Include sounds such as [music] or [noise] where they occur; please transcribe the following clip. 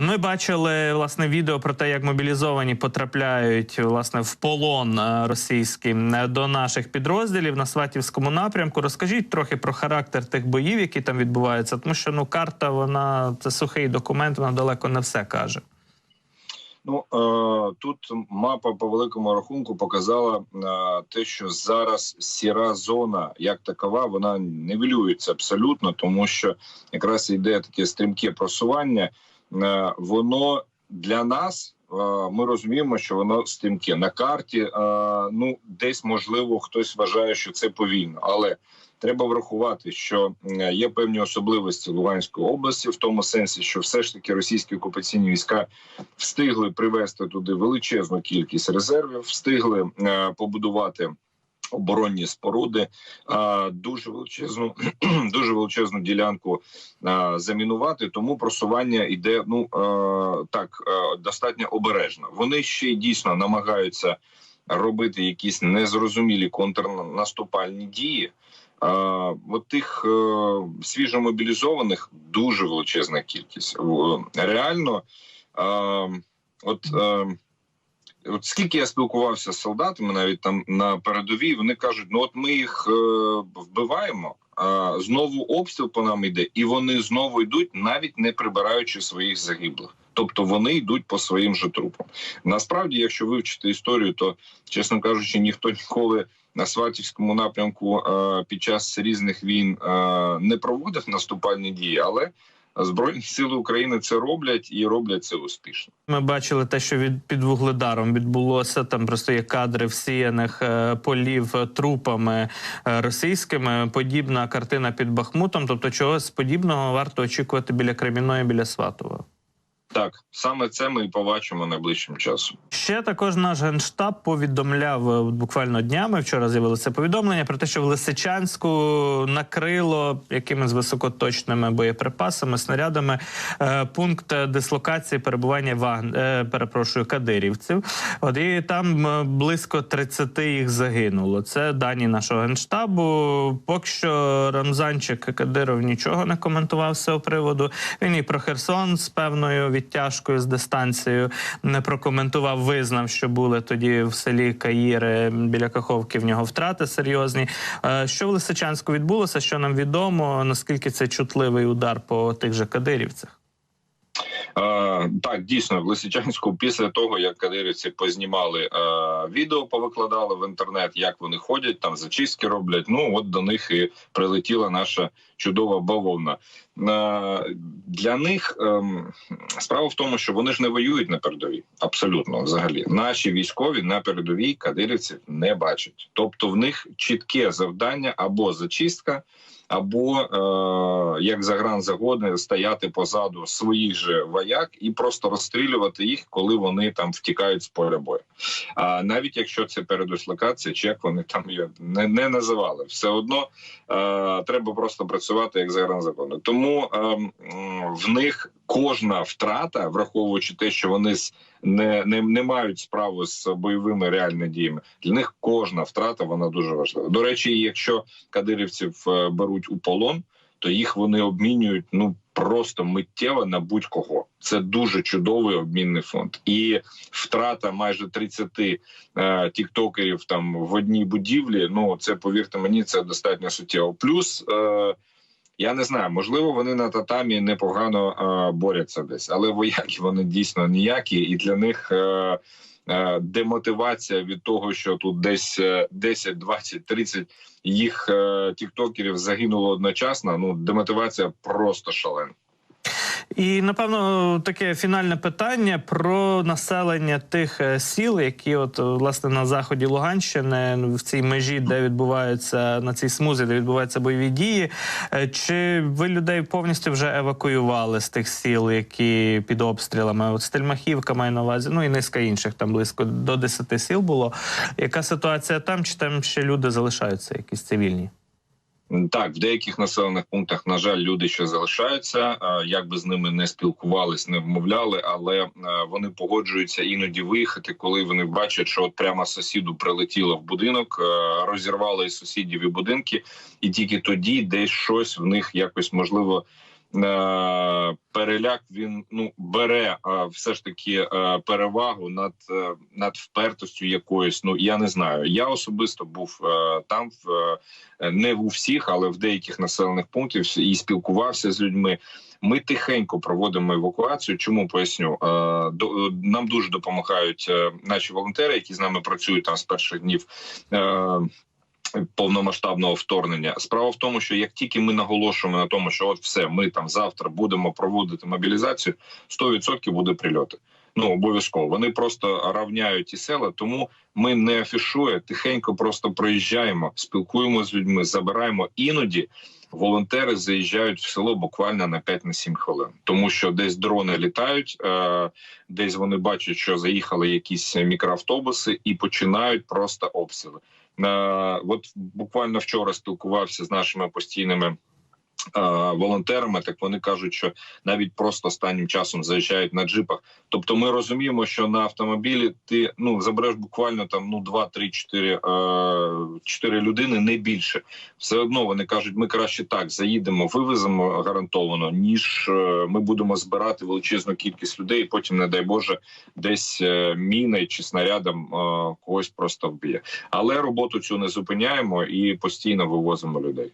Ми бачили власне відео про те, як мобілізовані потрапляють власне в полон е, російський е, до наших підрозділів на Сватівському напрямку. Розкажіть трохи про характер тих боїв, які там відбуваються, тому що ну карта вона це сухий документ, вона далеко не все каже. Ну е, тут мапа по великому рахунку показала е, те, що зараз сіра зона як такова, вона нивелюється абсолютно, тому що якраз йде таке стрімке просування. Е, воно для нас. е, Ми розуміємо, що воно стрімке на карті. е, Ну десь можливо хтось вважає, що це повільно, але треба врахувати, що є певні особливості Луганської області, в тому сенсі, що все ж таки російські окупаційні війська встигли привести туди величезну кількість резервів, встигли побудувати. Оборонні споруди дуже величезну, [clears throat] дуже величезну ділянку замінувати. Тому просування йде ну так достатньо обережно. Вони ще й дійсно намагаються робити якісь незрозумілі контрнаступальні дії. От тих е, свіжомобілізованих дуже величезна кількість. Реально, от. От скільки я спілкувався з солдатами, навіть там на передовій, вони кажуть: ну от ми їх е, вбиваємо, а знову обстріл по нам йде, і вони знову йдуть, навіть не прибираючи своїх загиблих. Тобто вони йдуть по своїм же трупам. Насправді, якщо вивчити історію, то чесно кажучи, ніхто ніколи на Сватівському напрямку е, під час різних війн е, не проводив наступальні дії, але Збройні сили України це роблять і роблять це успішно. Ми бачили те, що від під вугледаром відбулося. Там просто є кадри всіяних е, полів е, трупами е, російськими. Подібна картина під Бахмутом. Тобто, чогось подібного варто очікувати біля Кремінної, біля Сватова. Так, саме це ми і побачимо найближчим часом. Ще також наш генштаб повідомляв е, буквально днями. Вчора з'явилося повідомлення про те, що в Лисичанську накрило якимись високоточними боєприпасами, снарядами е, пункт дислокації перебування ваг... е, перепрошую кадирівців. От і там близько 30 їх загинуло. Це дані нашого генштабу. Поки що Рамзанчик Кадиров нічого не коментував з цього приводу. Він і про Херсон з певною відтяжкою з дистанцією не прокоментував. Визнав, що були тоді в селі Каїри біля Каховки. В нього втрати серйозні. Е, Що в Лисичанську відбулося? Що нам відомо? Наскільки це чутливий удар по тих же кадирівцях? Е, так, дійсно, в Лисичанську, після того як кадирівці познімали е, відео, повикладали в інтернет, як вони ходять, там зачистки роблять. Ну от до них і прилетіла наша чудова бавовна. Е, для них е, справа в тому, що вони ж не воюють на передовій. Абсолютно, взагалі, наші військові на передовій кадирівців не бачать. Тобто, в них чітке завдання або зачистка. Або е, як загранзагони стояти позаду своїх же вояк і просто розстрілювати їх, коли вони там втікають з поля бою. А навіть якщо це передислокація, чи як вони там її не, не називали, все одно е, треба просто працювати як загранзагони. Тому е, в них кожна втрата, враховуючи те, що вони не, не, не мають справу з бойовими реальними діями. Для них кожна втрата вона дуже важлива. До речі, якщо кадирівців е, беруть у полон, то їх вони обмінюють ну просто миттєво на будь-кого. Це дуже чудовий обмінний фонд. І втрата майже 30 е, тіктокерів там в одній будівлі. Ну це повірте мені, це достатньо суттєво. Плюс. Е, я не знаю, можливо, вони на татамі непогано е, борються десь, але вояки вони дійсно ніякі, і для них е, е, демотивація від того, що тут десь е, 10, 20, 30 їх е, тіктокерів загинуло одночасно. Ну демотивація просто шалена. І напевно таке фінальне питання про населення тих е, сіл, які от е, власне на заході Луганщини в цій межі, де відбуваються на цій смузі, де відбуваються бойові дії. Е, Чи ви людей повністю вже евакуювали з тих сіл, які під обстрілами? От Стельмахівка має на увазі, ну і низка інших там близько до 10 сіл було. Яка ситуація там? Чи там ще люди залишаються, якісь цивільні? Так, в деяких населених пунктах, на жаль, люди ще залишаються. Як би з ними не спілкувались, не вмовляли, але е, вони погоджуються іноді виїхати, коли вони бачать, що от прямо сусіду прилетіло в будинок, е, розірвали сусідів і будинки, і тільки тоді десь щось в них якось можливо переляк він ну бере е, все ж таки е, перевагу над, е, над впертостю якоюсь. Ну я не знаю. Я особисто був е, там в е, не у всіх, але в деяких населених пунктів і спілкувався з людьми. Ми тихенько проводимо евакуацію. Чому поясню? Е, нам дуже допомагають е, наші волонтери, які з нами працюють там з перших днів. Повномасштабного вторгнення справа в тому, що як тільки ми наголошуємо на тому, що от все, ми там завтра будемо проводити мобілізацію, 100% буде прильоти. Ну обов'язково вони просто равняють ті села, тому ми не афішує, тихенько просто проїжджаємо, спілкуємося з людьми, забираємо іноді. Волонтери заїжджають в село буквально на 5-7 хвилин, тому що десь дрони літають, е, десь вони бачать, що заїхали якісь мікроавтобуси і починають просто обстріли. Е, от буквально вчора спілкувався з нашими постійними. Е, Волонтерами, так вони кажуть, що навіть просто останнім часом заїжджають на джипах. Тобто, ми розуміємо, що на автомобілі ти ну забереш буквально там ну 2, 3, 4, е, 4 людини, не більше. Все одно вони кажуть, ми краще так заїдемо, вивеземо гарантовано, ніж е, ми будемо збирати величезну кількість людей. і Потім, не дай Боже, десь міною чи снарядом когось просто вб'є. Але роботу цю не зупиняємо і постійно вивозимо людей.